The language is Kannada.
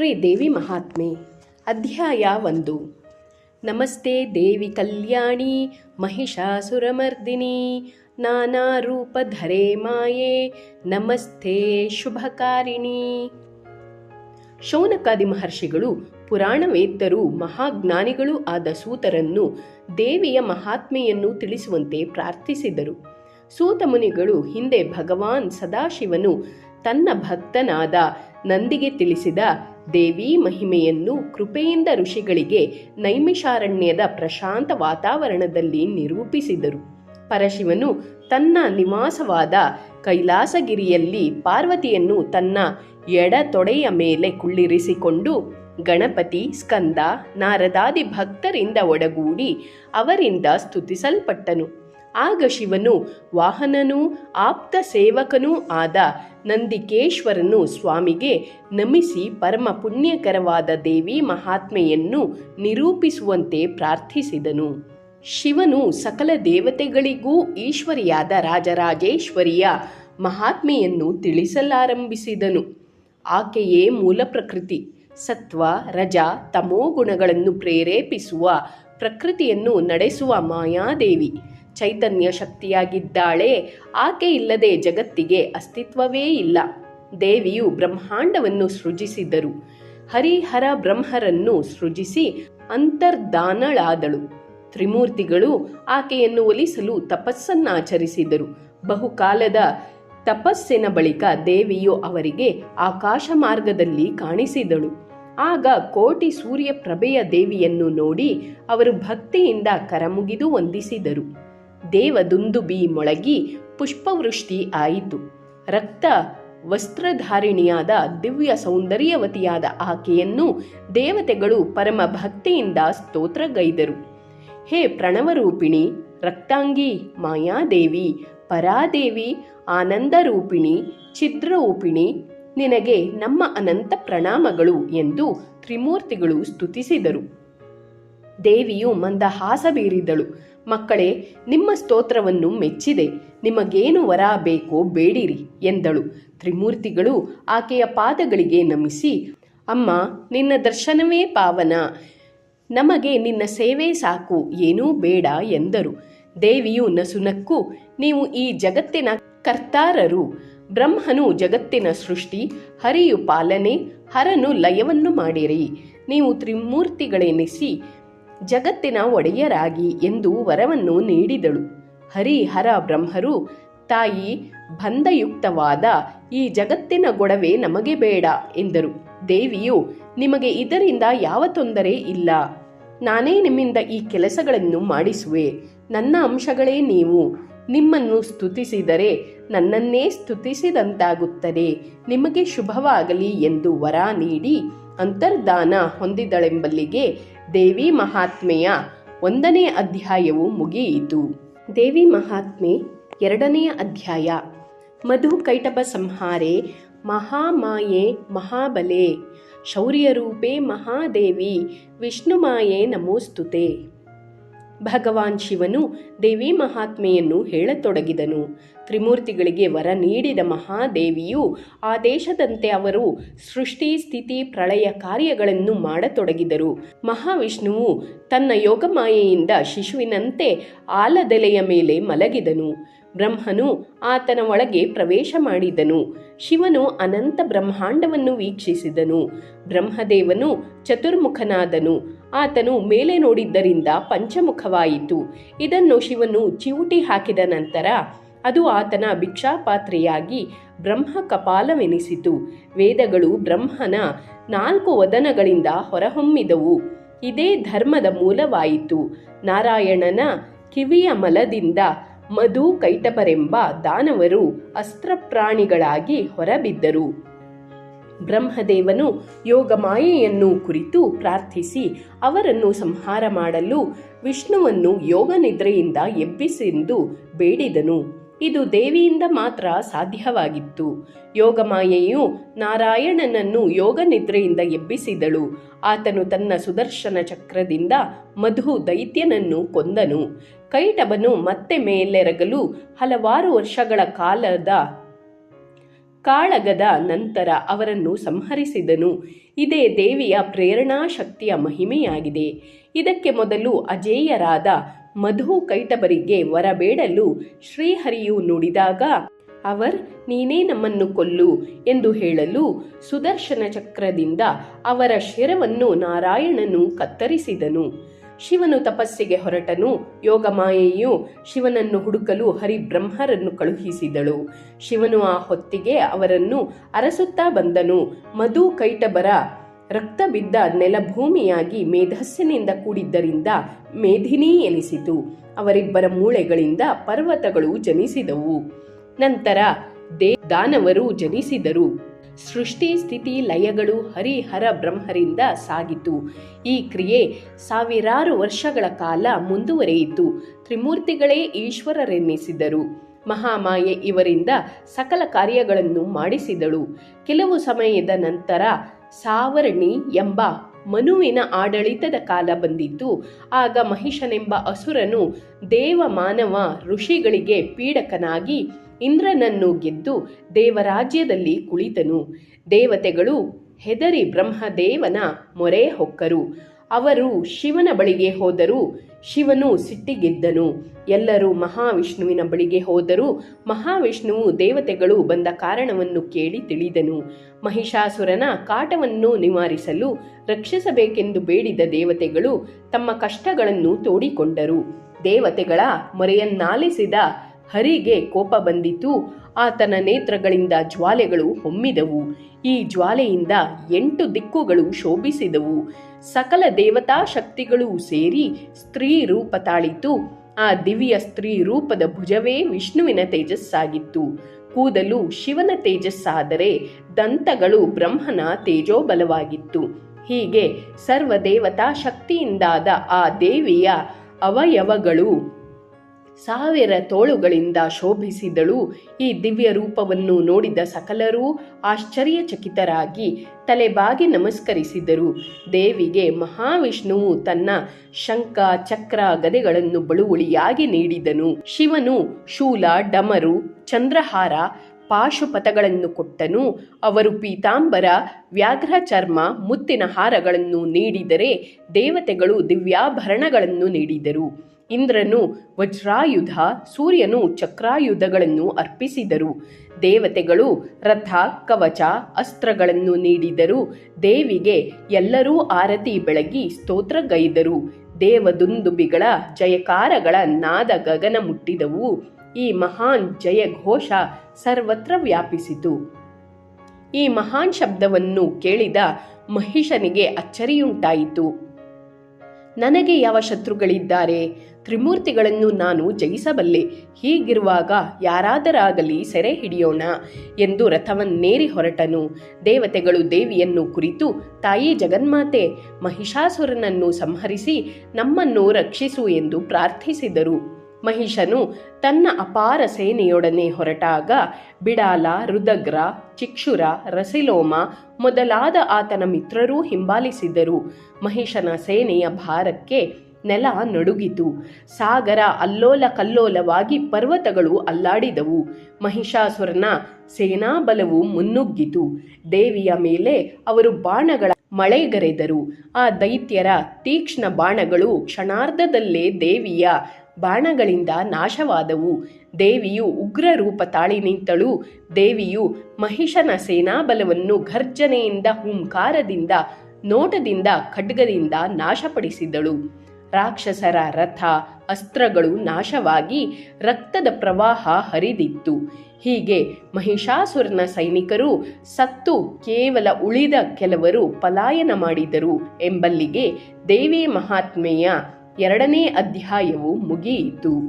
ಶ್ರೀ ದೇವಿ ಮಹಾತ್ಮೆ. ಅಧ್ಯಾಯ ಒಂದು. ನಮಸ್ತೆ ದೇವಿ ಕಲ್ಯಾಣಿ, ಮಹಿಷಾಸುರಮರ್ದಿನಿ, ನಾನಾ ರೂಪಧರೆ ಮಾಯೆ, ನಮಸ್ತೆ ಶುಭಕಾರಿಣಿ. ಶೌನಕಾದಿ ಮಹರ್ಷಿಗಳು, ಪುರಾಣವೇತ್ತರೂ, ಮಹಾಜ್ಞಾನಿಗಳೂ ಆದ ಸೂತರನ್ನು ದೇವಿಯ ಮಹಾತ್ಮೆಯನ್ನು ತಿಳಿಸುವಂತೆ ಪ್ರಾರ್ಥಿಸಿದರು. ಸೂತ ಮುನಿಗಳು ಹಿಂದೆ ಭಗವಾನ್ ಸದಾಶಿವನು ತನ್ನ ಭಕ್ತನಾದ ನಂದಿಗೆ ತಿಳಿಸಿದ ದೇವಿ ಮಹಿಮೆಯನ್ನು ಕೃಪೆಯಿಂದ ಋಷಿಗಳಿಗೆ ನೈಮಿಷಾರಣ್ಯದ ಪ್ರಶಾಂತ ವಾತಾವರಣದಲ್ಲಿ ನಿರೂಪಿಸಿದರು. ಪರಶಿವನು ತನ್ನ ನಿವಾಸವಾದ ಕೈಲಾಸಗಿರಿಯಲ್ಲಿ ಪಾರ್ವತಿಯನ್ನು ತನ್ನ ಎಡ ತೊಡೆಯ ಮೇಲೆ ಕುಳ್ಳಿರಿಸಿಕೊಂಡು ಗಣಪತಿ, ಸ್ಕಂದ, ನಾರದಾದಿ ಭಕ್ತರಿಂದ ಒಡಗೂಡಿ ಅವರಿಂದ ಸ್ತುತಿಸಲ್ಪಟ್ಟನು. ಆಗ ಶಿವನು ವಾಹನನೂ ಆಪ್ತ ಸೇವಕನೂ ಆದ ನಂದಿಕೇಶ್ವರನು ಸ್ವಾಮಿಗೆ ನಮಿಸಿ ಪರಮ ಪುಣ್ಯಕರವಾದ ದೇವಿ ಮಹಾತ್ಮೆಯನ್ನು ನಿರೂಪಿಸುವಂತೆ ಪ್ರಾರ್ಥಿಸಿದನು. ಶಿವನು ಸಕಲ ದೇವತೆಗಳಿಗೂ ಈಶ್ವರಿಯಾದ ರಾಜರಾಜೇಶ್ವರಿಯ ಮಹಾತ್ಮೆಯನ್ನು ತಿಳಿಸಲಾರಂಭಿಸಿದನು. ಆಕೆಯೇ ಮೂಲ ಪ್ರಕೃತಿ, ಸತ್ವ, ರಜ, ತಮೋ ಗುಣಗಳನ್ನು ಪ್ರೇರೇಪಿಸುವ ಪ್ರಕೃತಿಯನ್ನು ನಡೆಸುವ ಮಾಯಾದೇವಿ. ಚೈತನ್ಯ ಶಕ್ತಿಯಾಗಿದ್ದಾಳೆ. ಆಕೆ ಇಲ್ಲದೆ ಜಗತ್ತಿಗೆ ಅಸ್ತಿತ್ವವೇ ಇಲ್ಲ. ದೇವಿಯು ಬ್ರಹ್ಮಾಂಡವನ್ನು ಸೃಜಿಸಿದರು. ಹರಿಹರ ಬ್ರಹ್ಮರನ್ನು ಸೃಜಿಸಿ ಅಂತರ್ದಾನಳಾದಳು. ತ್ರಿಮೂರ್ತಿಗಳು ಆಕೆಯನ್ನು ಒಲಿಸಲು ತಪಸ್ಸನ್ನಾಚರಿಸಿದರು. ಬಹುಕಾಲದ ತಪಸ್ಸಿನ ಬಳಿಕ ದೇವಿಯು ಅವರಿಗೆ ಆಕಾಶ ಮಾರ್ಗದಲ್ಲಿ ಕಾಣಿಸಿದಳು. ಆಗ ಕೋಟಿ ಸೂರ್ಯ ಪ್ರಭೆಯ ದೇವಿಯನ್ನು ನೋಡಿ ಅವರು ಭಕ್ತಿಯಿಂದ ಕರಮುಗಿದು ವಂದಿಸಿದರು. ದೇವದುಂದುಬಿ ಮೊಳಗಿ ಪುಷ್ಪವೃಷ್ಟಿ ಆಯಿತು. ರಕ್ತ ವಸ್ತ್ರಧಾರಿಣಿಯಾದ ದಿವ್ಯ ಸೌಂದರ್ಯವತಿಯಾದ ಆಕೆಯನ್ನು ದೇವತೆಗಳು ಪರಮ ಭಕ್ತಿಯಿಂದ ಸ್ತೋತ್ರಗೈದರು. ಹೇ ಪ್ರಣವರೂಪಿಣಿ, ರಕ್ತಾಂಗಿ ಮಾಯಾದೇವಿ, ಪರಾದೇವಿ, ಆನಂದರೂಪಿಣಿ, ಛಿದ್ರರೂಪಿಣಿ, ನಿನಗೆ ನಮ್ಮ ಅನಂತ ಪ್ರಣಾಮಗಳು ಎಂದು ತ್ರಿಮೂರ್ತಿಗಳು ಸ್ತುತಿಸಿದರು. ದೇವಿಯು ಮಂದಹಾಸ ಬೀರಿದಳು. ಮಕ್ಕಳೇ, ನಿಮ್ಮ ಸ್ತೋತ್ರವನ್ನು ಮೆಚ್ಚಿದೆ. ನಿಮಗೇನು ವರ ಬೇಕೋ ಬೇಡಿರಿ ಎಂದಳು. ತ್ರಿಮೂರ್ತಿಗಳು ಆಕೆಯ ಪಾದಗಳಿಗೆ ನಮಿಸಿ, ಅಮ್ಮ, ನಿನ್ನ ದರ್ಶನವೇ ಪಾವನ. ನಮಗೆ ನಿನ್ನ ಸೇವೆ ಸಾಕು, ಏನೂ ಬೇಡ ಎಂದರು. ದೇವಿಯು ನಸುನಕ್ಕು, ನೀವು ಈ ಜಗತ್ತಿನ ಕರ್ತಾರರು. ಬ್ರಹ್ಮನು ಜಗತ್ತಿನ ಸೃಷ್ಟಿ, ಹರಿಯು ಪಾಲನೆ, ಹರನು ಲಯವನ್ನು ಮಾಡಿರಿ. ನೀವು ತ್ರಿಮೂರ್ತಿಗಳೆನಿಸಿ ಜಗತ್ತಿನ ಒಡೆಯರಾಗಿ ಎಂದು ವರವನ್ನು ನೀಡಿದಳು. ಹರಿಹರ ಬ್ರಹ್ಮರು, ತಾಯಿ ಬಂಧಯುಕ್ತವಾದ ಈ ಜಗತ್ತಿನ ಗೊಡವೆ ನಮಗೆ ಬೇಡ ಎಂದರು. ದೇವಿಯು, ನಿಮಗೆ ಇದರಿಂದ ಯಾವ ತೊಂದರೆ ಇಲ್ಲ. ನಾನೇ ನಿಮ್ಮಿಂದ ಈ ಕೆಲಸಗಳನ್ನು ಮಾಡಿಸುವೆ. ನನ್ನ ಅಂಶಗಳೇ ನೀವು. ನಿಮ್ಮನ್ನು ಸ್ತುತಿಸಿದರೆ ನನ್ನನ್ನೇ ಸ್ತುತಿಸಿದಂತಾಗುತ್ತದೆ. ನಿಮಗೆ ಶುಭವಾಗಲಿ ಎಂದು ವರ ನೀಡಿ ಅಂತರ್ದಾನ ಹೊಂದಿದಳೆಂಬಲ್ಲಿಗೆ ದೇವಿ ಮಹಾತ್ಮೆಯ ಒಂದನೇ ಅಧ್ಯಾಯವು ಮುಗಿಯಿತು. ದೇವಿ ಮಹಾತ್ಮೆ ಎರಡನೆಯ ಅಧ್ಯಾಯ. ಮಧು ಕೈಟಪ ಸಂಹಾರೆ ಮಹಾಮಾಯೆ ಮಹಾಬಲೆ. ಶೌರ್ಯರೂಪೇ ಮಹಾದೇವಿ ವಿಷ್ಣುಮಾಯೆ ನಮೋಸ್ತುತೆ. ಭಗವಾನ್ ಶಿವನು ದೇವಿ ಮಹಾತ್ಮೆಯನ್ನು ಹೇಳತೊಡಗಿದನು. ತ್ರಿಮೂರ್ತಿಗಳಿಗೆ ವರ ನೀಡಿದ ಮಹಾದೇವಿಯು ಆದೇಶದಂತೆ ಅವರು ಸೃಷ್ಟಿ, ಸ್ಥಿತಿ, ಪ್ರಳಯ ಕಾರ್ಯಗಳನ್ನು ಮಾಡತೊಡಗಿದರು. ಮಹಾವಿಷ್ಣುವು ತನ್ನ ಯೋಗಮಾಯೆಯಿಂದ ಶಿಶುವಿನಂತೆ ಆಲದೆಲೆಯ ಮೇಲೆ ಮಲಗಿದನು. ಬ್ರಹ್ಮನು ಆತನ ಒಳಗೆ ಪ್ರವೇಶ ಮಾಡಿದನು. ಶಿವನು ಅನಂತ ಬ್ರಹ್ಮಾಂಡವನ್ನು ವೀಕ್ಷಿಸಿದನು. ಬ್ರಹ್ಮದೇವನು ಚತುರ್ಮುಖನಾದನು. ಆತನು ಮೇಲೆ ನೋಡಿದ್ದರಿಂದ ಪಂಚಮುಖವಾಯಿತು. ಇದನ್ನು ಶಿವನು ಚಿವುಟಿ ಹಾಕಿದ ನಂತರ ಅದು ಆತನ ಭಿಕ್ಷಾಪಾತ್ರೆಯಾಗಿ ಬ್ರಹ್ಮ ಕಪಾಲವೆನಿಸಿತು ವೇದಗಳು ಬ್ರಹ್ಮನ ನಾಲ್ಕು ವದನಗಳಿಂದ ಹೊರಹೊಮ್ಮಿದವು. ಇದೇ ಧರ್ಮದ ಮೂಲವಾಯಿತು. ನಾರಾಯಣನ ಕಿವಿಯ ಮಲದಿಂದ ಮಧು ಕೈಟಪರೆಂಬ ದಾನವರು ಅಸ್ತ್ರಪ್ರಾಣಿಗಳಾಗಿ ಹೊರಬಿದ್ದರು. ಬ್ರಹ್ಮದೇವನು ಯೋಗಮಾಯೆಯನ್ನು ಕುರಿತು ಪ್ರಾರ್ಥಿಸಿ ಅವರನ್ನು ಸಂಹಾರ ಮಾಡಲು ವಿಷ್ಣುವನ್ನು ಯೋಗ ನಿದ್ರೆಯಿಂದ ಎಬ್ಬಿಸೆಂದು ಬೇಡಿದನು. ಇದು ದೇವಿಯಿಂದ ಮಾತ್ರ ಸಾಧ್ಯವಾಗಿತ್ತು. ಯೋಗಮಾಯೆಯು ನಾರಾಯಣನನ್ನು ಯೋಗ ನಿದ್ರೆಯಿಂದ ಎಬ್ಬಿಸಿದಳು. ಆತನು ತನ್ನ ಸುದರ್ಶನ ಚಕ್ರದಿಂದ ಮಧು ದೈತ್ಯನನ್ನು ಕೊಂದನು. ಕೈಟಬನು ಮತ್ತೆ ಮೇಲೆರಗಲು ಹಲವಾರು ವರ್ಷಗಳ ಕಾಲದ ಕಾಳಗದ ನಂತರ ಅವರನ್ನು ಸಂಹರಿಸಿದನು. ಇದೇ ದೇವಿಯ ಪ್ರೇರಣಾ ಶಕ್ತಿಯ ಮಹಿಮೆಯಾಗಿದೆ. ಇದಕ್ಕೆ ಮೊದಲು ಅಜೇಯರಾದ ಮಧು ಕೈಟಬರಿಗೆ ವರಬೇಡಲು ಶ್ರೀಹರಿಯು ನುಡಿದಾಗ, ಅವರ್, ನೀನೇ ನಮ್ಮನ್ನು ಕೊಲ್ಲು ಎಂದು ಹೇಳಲು ಸುದರ್ಶನ ಚಕ್ರದಿಂದ ಅವರ ಶಿರವನ್ನು ನಾರಾಯಣನು ಕತ್ತರಿಸಿದನು. ಶಿವನು ತಪಸ್ಸಿಗೆ ಹೊರಟನು. ಯೋಗಮಾಯೆಯು ಶಿವನನ್ನು ಹುಡುಕಲು ಹರಿಬ್ರಹ್ಮರನ್ನು ಕಳುಹಿಸಿದಳು. ಶಿವನು ಆ ಹೊತ್ತಿಗೆ ಅವರನ್ನು ಅರಸುತ್ತಾ ಬಂದನು. ಮಧು ಕೈಟಬರ ರಕ್ತ ಬಿದ್ದ ನೆಲಭೂಮಿಯಾಗಿ ಮೇಧಸ್ಸಿನಿಂದ ಕೂಡಿದ್ದರಿಂದ ಮೇಧಿನಿ ಎನಿಸಿತು. ಅವರಿಬ್ಬರ ಮೂಳೆಗಳಿಂದ ಪರ್ವತಗಳು ಜನಿಸಿದವು. ನಂತರ ದೇ ದಾನವರು ಜನಿಸಿದರು. ಸೃಷ್ಟಿ ಸ್ಥಿತಿ ಲಯಗಳು ಹರಿಹರ ಬ್ರಹ್ಮರಿಂದ ಸಾಗಿತು. ಈ ಕ್ರಿಯೆ ಸಾವಿರಾರು ವರ್ಷಗಳ ಕಾಲ ಮುಂದುವರೆಯಿತು. ತ್ರಿಮೂರ್ತಿಗಳೇ ಈಶ್ವರರೆನ್ನಿಸಿದರು. ಮಹಾಮಾಯೆ ಇವರಿಂದ ಸಕಲ ಕಾರ್ಯಗಳನ್ನು ಮಾಡಿಸಿದಳು. ಕೆಲವು ಸಮಯದ ನಂತರ ಸಾವರ್ಣಿ ಎಂಬ ಮನುವಿನ ಆಡಳಿತದ ಕಾಲ ಬಂದಿತ್ತು. ಆಗ ಮಹಿಷನೆಂಬ ಅಸುರನು ದೇವ ಮಾನವ ಋಷಿಗಳಿಗೆ ಪೀಡಕನಾಗಿ ಇಂದ್ರನನ್ನು ಗೆದ್ದು ದೇವರಾಜ್ಯದಲ್ಲಿ ಕುಳಿತನು. ದೇವತೆಗಳು ಹೆದರಿ ಬ್ರಹ್ಮದೇವನ ಮೊರೆ ಹೊಕ್ಕರು. ಅವರು ಶಿವನ ಬಳಿಗೆ ಹೋದರು ಶಿವನು ಸಿಟ್ಟಿಗೆದ್ದನು. ಎಲ್ಲರೂ ಮಹಾವಿಷ್ಣುವಿನ ಬಳಿಗೆ ಹೋದರೂ ಮಹಾವಿಷ್ಣುವು ದೇವತೆಗಳು ಬಂದ ಕಾರಣವನ್ನು ಕೇಳಿ ತಿಳಿದನು. ಮಹಿಷಾಸುರನ ಕಾಟವನ್ನು ನಿವಾರಿಸಲು ರಕ್ಷಿಸಬೇಕೆಂದು ಬೇಡಿದ ದೇವತೆಗಳು ತಮ್ಮ ಕಷ್ಟಗಳನ್ನು ತೋಡಿಕೊಂಡರು. ದೇವತೆಗಳ ಮೊರೆಯನ್ನಾಲಿಸಿದ ಹರಿಗೆ ಕೋಪ ಬಂದಿತು. ಆತನ ನೇತ್ರಗಳಿಂದ ಜ್ವಾಲೆಗಳು ಹೊಮ್ಮಿದವು. ಈ ಜ್ವಾಲೆಯಿಂದ ಎಂಟು ದಿಕ್ಕುಗಳು ಶೋಭಿಸಿದವು. ಸಕಲ ದೇವತಾ ಶಕ್ತಿಗಳು ಸೇರಿ ಸ್ತ್ರೀ ರೂಪ ತಾಳಿತು. ಆ ದಿವ್ಯ ಸ್ತ್ರೀ ರೂಪದ ಭುಜವೇ ವಿಷ್ಣುವಿನ ತೇಜಸ್ಸಾಗಿತ್ತು. ಕೂದಲು ಶಿವನ ತೇಜಸ್ಸಾದರೆ ದಂತಗಳು ಬ್ರಹ್ಮನ ತೇಜೋಬಲವಾಗಿತ್ತು. ಹೀಗೆ ಸರ್ವ ದೇವತಾ ಶಕ್ತಿಯಿಂದಾದ ಆ ದೇವಿಯ ಅವಯವಗಳು ಸಾವಿರ ತೋಳುಗಳಿಂದ ಶೋಭಿಸಿದಳು. ಈ ದಿವ್ಯ ರೂಪವನ್ನು ನೋಡಿದ ಸಕಲರೂ ಆಶ್ಚರ್ಯಚಕಿತರಾಗಿ ತಲೆಬಾಗಿ ನಮಸ್ಕರಿಸಿದರು. ದೇವಿಗೆ ಮಹಾವಿಷ್ಣುವು ತನ್ನ ಶಂಖ, ಚಕ್ರ ಗದೆಗಳನ್ನು ಬಳುವಳಿಯಾಗಿ ನೀಡಿದನು. ಶಿವನು ಶೂಲ, ಡಮರು, ಚಂದ್ರಹಾರ ಪಾಶುಪಥಗಳನ್ನು ಕೊಟ್ಟನು. ಅವರು ಪೀತಾಂಬರ ವ್ಯಾಘ್ರ ಚರ್ಮ ಮುತ್ತಿನ ಹಾರಗಳನ್ನು ನೀಡಿದರೆ ದೇವತೆಗಳು ದಿವ್ಯಾಭರಣಗಳನ್ನು ನೀಡಿದರು. ಇಂದ್ರನು ವಜ್ರಾಯುಧ, ಸೂರ್ಯನು ಚಕ್ರಾಯುಧಗಳನ್ನು ಅರ್ಪಿಸಿದರು. ದೇವತೆಗಳು ರಥ, ಕವಚ, ಅಸ್ತ್ರಗಳನ್ನು ನೀಡಿದರು. ದೇವಿಗೆ ಎಲ್ಲರೂ ಆರತಿ ಬೆಳಗಿ ಸ್ತೋತ್ರಗೈದರು. ದೇವದುಂದುಬಿಗಳ ಜಯಕಾರಗಳ ನಾದ ಗಗನ ಮುಟ್ಟಿದವು. ಈ ಮಹಾನ್ ಜಯ ಘೋಷ ಸರ್ವತ್ರ ವ್ಯಾಪಿಸಿತು. ಈ ಮಹಾನ್ ಶಬ್ದವನ್ನು ಕೇಳಿದ ಮಹಿಷನಿಗೆ ಅಚ್ಚರಿಯುಂಟಾಯಿತು. ನನಗೆ ಯಾವ ಶತ್ರುಗಳಿದ್ದಾರೆ? ತ್ರಿಮೂರ್ತಿಗಳನ್ನು ನಾನು ಜಯಿಸಬಲ್ಲೆ. ಹೀಗಿರುವಾಗ ಯಾರಾದರಾಗಲಿ ಸೆರೆ ಹಿಡಿಯೋಣ ಎಂದು ರಥವನ್ನೇರಿ ಹೊರಟನು. ದೇವತೆಗಳು ದೇವಿಯನ್ನು ಕುರಿತು, ತಾಯಿ ಜಗನ್ಮಾತೆ, ಮಹಿಷಾಸುರನನ್ನು ಸಂಹರಿಸಿ ನಮ್ಮನ್ನು ರಕ್ಷಿಸು ಎಂದು ಪ್ರಾರ್ಥಿಸಿದರು. ಮಹಿಷನು ತನ್ನ ಅಪಾರ ಸೇನೆಯೊಡನೆ ಹೊರಟಾಗ ಬಿಡಾಲ ರುದಗ್ರ ಚಿಕ್ಷುರ, ರಸಿಲೋಮ ಮೊದಲಾದ ಆತನ ಮಿತ್ರರೂ ಹಿಂಬಾಲಿಸಿದರು. ಮಹಿಷನ ಸೇನೆಯ ಭಾರಕ್ಕೆ ನೆಲ ನಡುಗಿತು. ಸಾಗರ ಅಲ್ಲೋಲ ಕಲ್ಲೋಲವಾಗಿ ಪರ್ವತಗಳು ಅಲ್ಲಾಡಿದವು. ಮಹಿಷಾಸುರನ ಸೇನಾಬಲವು ಮುನ್ನುಗ್ಗಿತು. ದೇವಿಯ ಮೇಲೆ ಅವರು ಬಾಣಗಳ ಮಳೆಗರೆದರು. ಆ ದೈತ್ಯರ ತೀಕ್ಷ್ಣ ಬಾಣಗಳು ಕ್ಷಣಾರ್ಧದಲ್ಲೇ ದೇವಿಯ ಬಾಣಗಳಿಂದ ನಾಶವಾದವು. ದೇವಿಯು ಉಗ್ರ ರೂಪ ತಾಳಿ ನಿಂತಳು. ದೇವಿಯು ಮಹಿಷನ ಸೇನಾಬಲವನ್ನು ಘರ್ಜನೆಯಿಂದ ಹುಂಕಾರದಿಂದ, ನೋಟದಿಂದ, ಖಡ್ಗದಿಂದ ನಾಶಪಡಿಸಿದಳು. ರಾಕ್ಷಸರ ರಥ, ಅಸ್ತ್ರಗಳು ನಾಶವಾಗಿ ರಕ್ತದ ಪ್ರವಾಹ ಹರಿದಿತ್ತು. ಹೀಗೆ ಮಹಿಷಾಸುರನ ಸೈನಿಕರು ಸತ್ತು ಕೇವಲ ಉಳಿದ ಕೆಲವರು ಪಲಾಯನ ಮಾಡಿದರು ಎಂಬಲ್ಲಿಗೆ ದೇವಿ ಮಹಾತ್ಮೆಯ ಎರಡನೇ ಅಧ್ಯಾಯವು ಮುಗಿಯಿತು.